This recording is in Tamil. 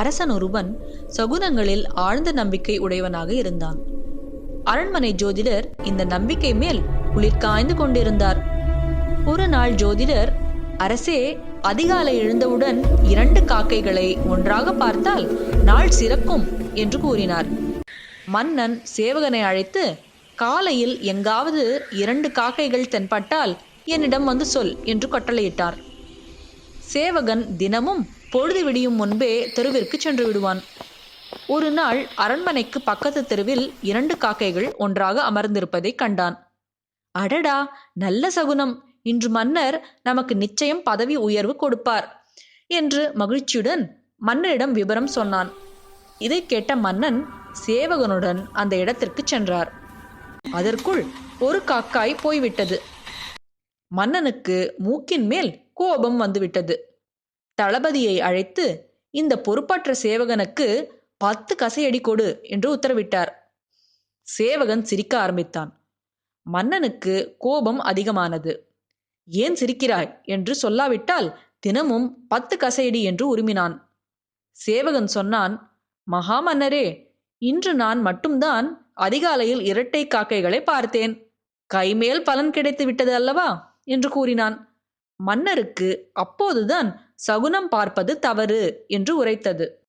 அரசன் ஒருவன் சகுனங்களில் ஆழ்ந்த நம்பிக்கை உடையவனாக இருந்தான். அரண்மனை ஜோதிடர் இந்த நம்பிக்கை மேல் குளிர் காய்ந்து கொண்டிருந்தார். ஒரு நாள் ஜோதிடர் அரசே அதிகாலை எழுந்தவுடன் இரண்டு காக்கைகளை ஒன்றாக பார்த்தால் நாள் சிறக்கும் என்று கூறினார். மன்னன் சேவகனை அழைத்து காலையில் எங்காவது இரண்டு காக்கைகள் தென்பட்டால் என்னிடம் வந்து சொல் என்று கட்டளையிட்டார். சேவகன் தினமும் பொழுது விடியும் முன்பே தெருவிற்கு சென்று விடுவான். ஒரு நாள் அரண்மனைக்கு பக்கத்து தெருவில் இரண்டு காக்கைகள் ஒன்றாக அமர்ந்திருப்பதை கண்டான். அடடா நல்ல சகுனம். இன்று மன்னர் நமக்கு நிச்சயம் பதவி உயர்வு கொடுப்பார் என்று மகிழ்ச்சியுடன் மன்னரிடம் விபரம் சொன்னான். இதை கேட்ட மன்னன் சேவகனுடன் அந்த இடத்திற்கு சென்றார். அதற்குள் ஒரு காக்காய் போய்விட்டது. மன்னனுக்கு மூக்கின் மேல் கோபம் வந்துவிட்டது. தளபதியை அழைத்து இந்த பொறுப்பற்ற சேவகனுக்கு பத்து கசையடி கொடு என்று உத்தரவிட்டார். சேவகன் சிரிக்க ஆரம்பித்தான். மன்னனுக்கு கோபம் அதிகமானது. ஏன் சிரிக்கிறாய்? என்று சொல்லாவிட்டால் தினமும் பத்து கசையடி என்று உருமினான். சேவகன் சொன்னான் மகா மன்னரே இன்று நான் மட்டும்தான் அதிகாலையில் இரட்டை காக்கைகளை பார்த்தேன். கைமேல் பலன் கிடைத்து விட்டது அல்லவா? என்று கூறினான். மன்னருக்கு அப்போதுதான் சகுனம் பார்ப்பது தவறு என்று உரைத்தது.